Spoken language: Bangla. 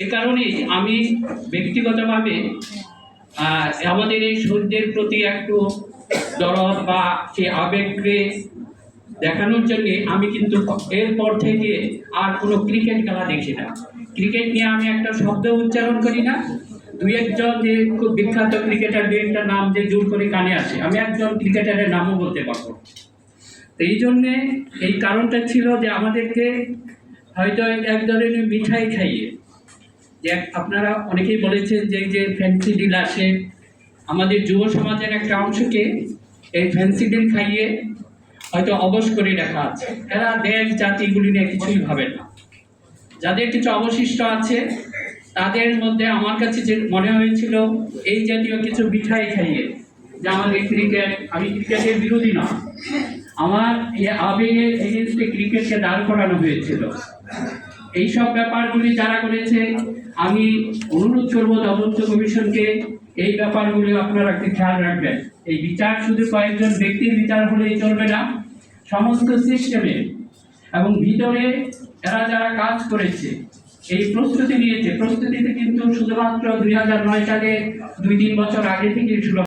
এ কারণেই আমি ব্যক্তিগতভাবে আমাদের এই সূর্যের প্রতি একটু দরদ বা সে আবেগকে দেখানোর জন্যে আমি কিন্তু এরপর থেকে আর কোনো ক্রিকেট খেলা দেখি না। ক্রিকেট নিয়ে আমি একটা শব্দ উচ্চারণ করি না। দুই একজন যে খুব বিখ্যাত ক্রিকেটার দুই একটা নাম যে জোর করে কানে আসে, আমি একজন ক্রিকেটারের নামও বলতে পারব। তো এই জন্যে এই কারণটা ছিল যে আমাদেরকে হয়তো এক ধরনের মিঠাই খাইয়ে যে আপনারা অনেকেই বলেছেন যে যে ফ্যান্সি ডিল আসে, আমাদের যুব সমাজের একটা অংশকে এই ফ্যান্সি ডিল খাইয়ে হয়তো অবশ করে রাখা আছে। এরা দেশ জাতিগুলি নিয়ে কিছুই ভাবে না। যাদের কিছু অবশিষ্ট আছে, তাদের মধ্যে আমার কাছে যে মনে হয়েছিল, এই জাতীয় কিছু মিঠাই খাইয়ে, যে আমাদের ক্রিকেট আমি ক্রিকেটের বিরোধী না। আমার এই আবেগের ক্রিকেটকে দাঁড় করানো হয়েছিল। এইসব ব্যাপারগুলি যারা করেছে, আমি অনুরোধ করব তদন্ত কমিশনকে, এই ব্যাপারগুলি আপনারা একটু খেয়াল রাখবেন। এই বিচার শুধু কয়েকজন ব্যক্তির বিচার হলেই চলবে না, সমস্ত সিস্টেমে এবং ভিতরে এরা যারা কাজ করেছে, এই প্রস্তুতি নিয়েছে। প্রস্তুতিতে কিন্তু শুধুমাত্র দুই হাজার নয় সালে দুই তিন বছর আগে থেকে শুরু